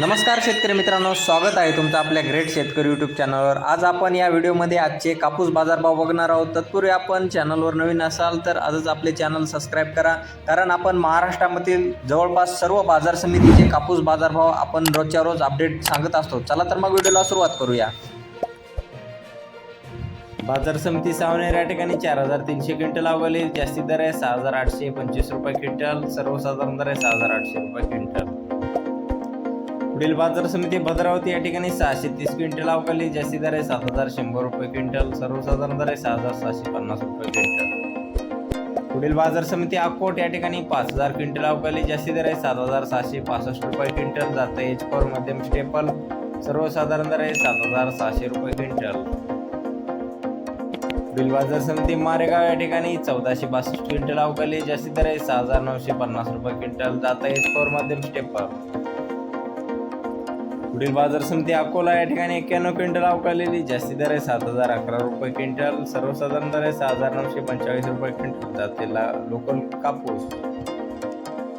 नमस्कार शेतकरी मित्रांनो स्वागत आहे तुमचं आपल्या ग्रेट शेतकरी यूट्यूब चॅनलवर आज आपण या व्हिडिओमध्ये आजचे कापूस बाजारभाव बघणार आहोत. तत्पूर्वी आपण चॅनलवर नवीन असाल तर आजच आपले चॅनल सबस्क्राईब करा. कारण आपण महाराष्ट्रामधील जवळपास सर्व बाजार समितीचे कापूस बाजारभाव आपण रोजच्या रोज अपडेट सांगत असतो. चला तर मग व्हिडिओला सुरुवात करूया. बाजार समिती सावनेर या ठिकाणी चार हजार तीनशे क्विंटल अवघाली जास्तीत दर आहे सहा हजार आठशे पंचवीस रुपये क्विंटल. सर्वसाधारण दर आहे सहा हजार आठशे रुपये क्विंटल. पुढील बाजार समिती भद्रावती या ठिकाणी सहाशे तीस क्विंटल अवकाली जास्ती दर आहे सात हजार शंभर रुपये क्विंटल सर्वसाधारण दर आहे सहा हजार सहाशे पन्नास रुपये क्विंटल. पुढील बाजार समिती अकोट या ठिकाणी पाच हजार क्विंटल अवकाली जास्ती दर आहे सात हजार सहाशे पासष्ट रुपये क्विंटल जातं एच फॉर मध्यम स्टेपल सर्वसाधारण दर आहे सात हजार सहाशे रुपये क्विंटल. बिल बाजार समिती मारेगाव या ठिकाणी चौदाशे बासष्ट क्विंटल अवकाली जास्ती दर आहे सहा हजार नऊशे पन्नास रुपये क्विंटल जाता एच फॉर मध्यम स्टेपल. पुढील बाजार समिती अकोला या ठिकाणी एक्क्याण्णव क्विंटल अवकालेली जास्ती दर आहे सात हजार अकरा रुपये क्विंटल. सर्वसाधारण दर आहे सहा हजार नऊशे पंचेचाळीस रुपये क्विंटल. जातेला लोकल कापूस.